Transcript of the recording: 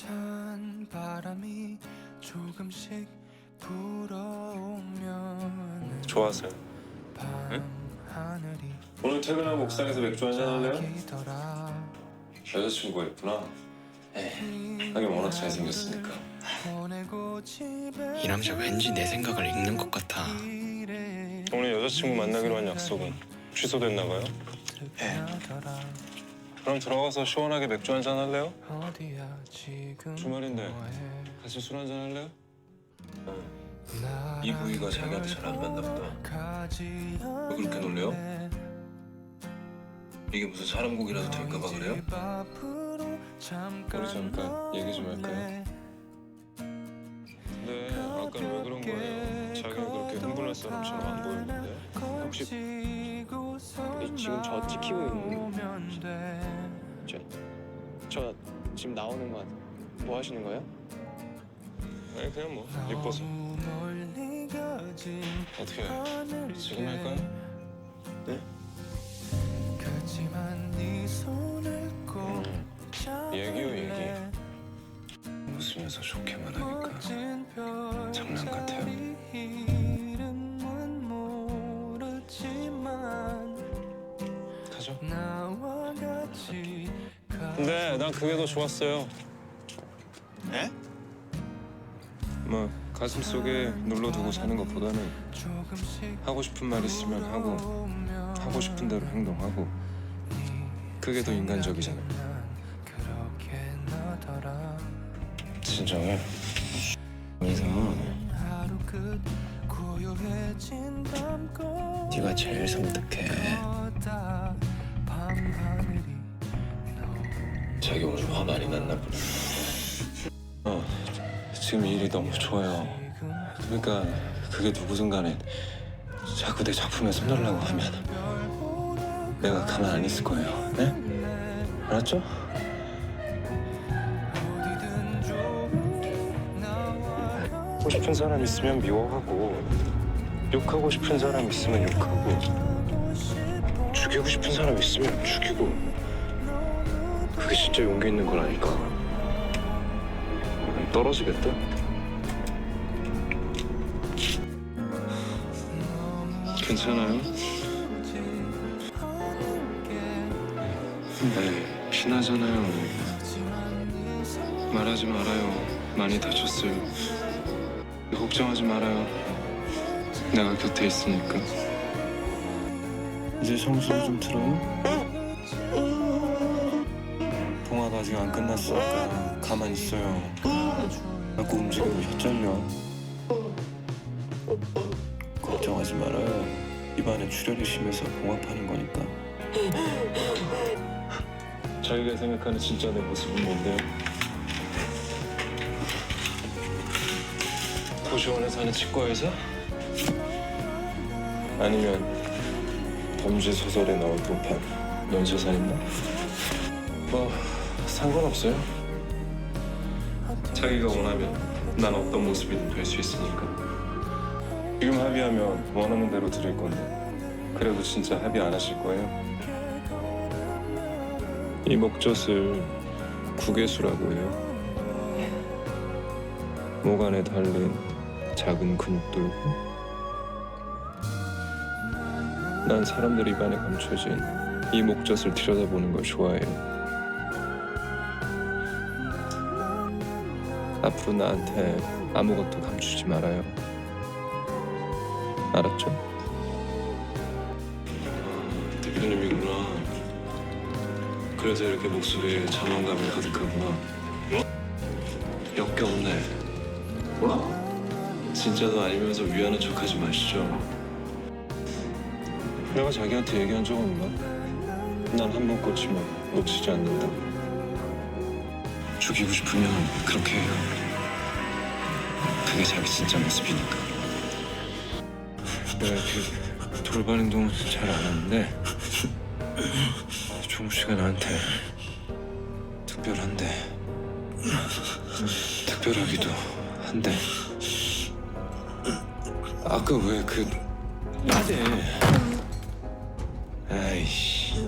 찬 바람이 조금씩 불어오면 좋아하세요. 밤 하늘이 오늘 퇴근하고 옥상에서 맥주 한잔 할래요? 기더라 여자친구가 있구나. 하긴 워낙 잘생겼으니까. 보내고 집에 이 남자 왠지 내 생각을 읽는 것 같아. 오늘 여자친구 만나기로 한 약속은 취소됐나 봐요? 특별하더라 그럼 들어가서 시원하게 맥주 한잔 할래요? 어디야 지금 주말인데. 같이 술 한잔 할래요? 이 부위가 자기한테 잘 안 맞나 보다. 왜 그렇게 놀래요? 이게 무슨 사람 곡이라도 될까 봐 그래요? 우리 잠깐 얘기 좀 할까요? 네, 아까는 왜 그런 거예요? 자기는 그렇게 흥분할 사람처럼 안 보였는데. 혹시 지금 저 찍히고 있는 돼. 저 지금 나오는 거뭐 하시는 거예요? 아니 그냥 뭐 가진 어떻게 해? 지금 할까요? 네? 그치만 네 음, 얘기요, 얘기. 웃으면서 좋게만 하니까 장난 같아요. 가죠. 근데 난 그게 더 좋았어요. 에? 뭐 가슴 속에 눌러두고 사는 것보다는 하고 싶은 말 있으면 하고 하고 싶은 대로 행동하고 그게 더 인간적이잖아요. 진정해. 밤고 네가 제일 섬뜩해. 자기 오늘 화 많이 났나 보네. 어, 지금 이 일이 너무 좋아요. 그러니까 그게 누구든 간에 자꾸 내 작품에 손달라고 하면 내가 가만 안 있을 거예요. 네? 알았죠? 하고 싶은 사람 있으면 미워하고 욕하고 싶은 사람 있으면 욕하고 죽이고 싶은 사람 있으면 죽이고 그게 진짜 용기 있는 건 아닐까 떨어지겠다 괜찮아요? 네 피나잖아요 말하지 말아요 많이 다쳤어요 걱정하지 말아요. 내가 곁에 있으니까. 이제 성수 좀 틀어요? 아직 안 끝났으니까 가만히 있어요. 자꾸 움직이면 혀 잘려. 걱정하지 말아요. 입안에 출혈이 심해서 봉합하는 거니까. 자기가 생각하는 진짜 내 모습은 뭔데요? 도시원에 사는 치과의사? 아니면 범죄 소설에 나올 법한 연쇄살인마? 뭐 상관없어요. 자기가 원하면 난 어떤 모습이든 될 수 있으니까. 지금 합의하면 원하는 대로 드릴 건데 그래도 진짜 합의 안 하실 거예요? 이 목젖을 구개수라고 해요. 목 안에 달린 작은 근육들고 난 사람들 입안에 감춰진 이 목젖을 들여다보는 걸 좋아해요. 앞으로 나한테 아무것도 감추지 말아요. 알았죠? 대표님이구나. 그래서 이렇게 목소리에 자만감이 가득하구나. 역겹네. 진짜도 아니면서 위하는 척하지 마시죠. 내가 자기한테 얘기한 적 없나? 난 한 번 꽂히면 놓치지 않는다. 죽이고 싶으면 그렇게 해요. 그게 자기 진짜 모습이니까. 내가 그 돌발 행동은 잘 안 하는데 종우 씨가 나한테 특별한데 특별하기도 한데 아까 왜그 나대 아이씨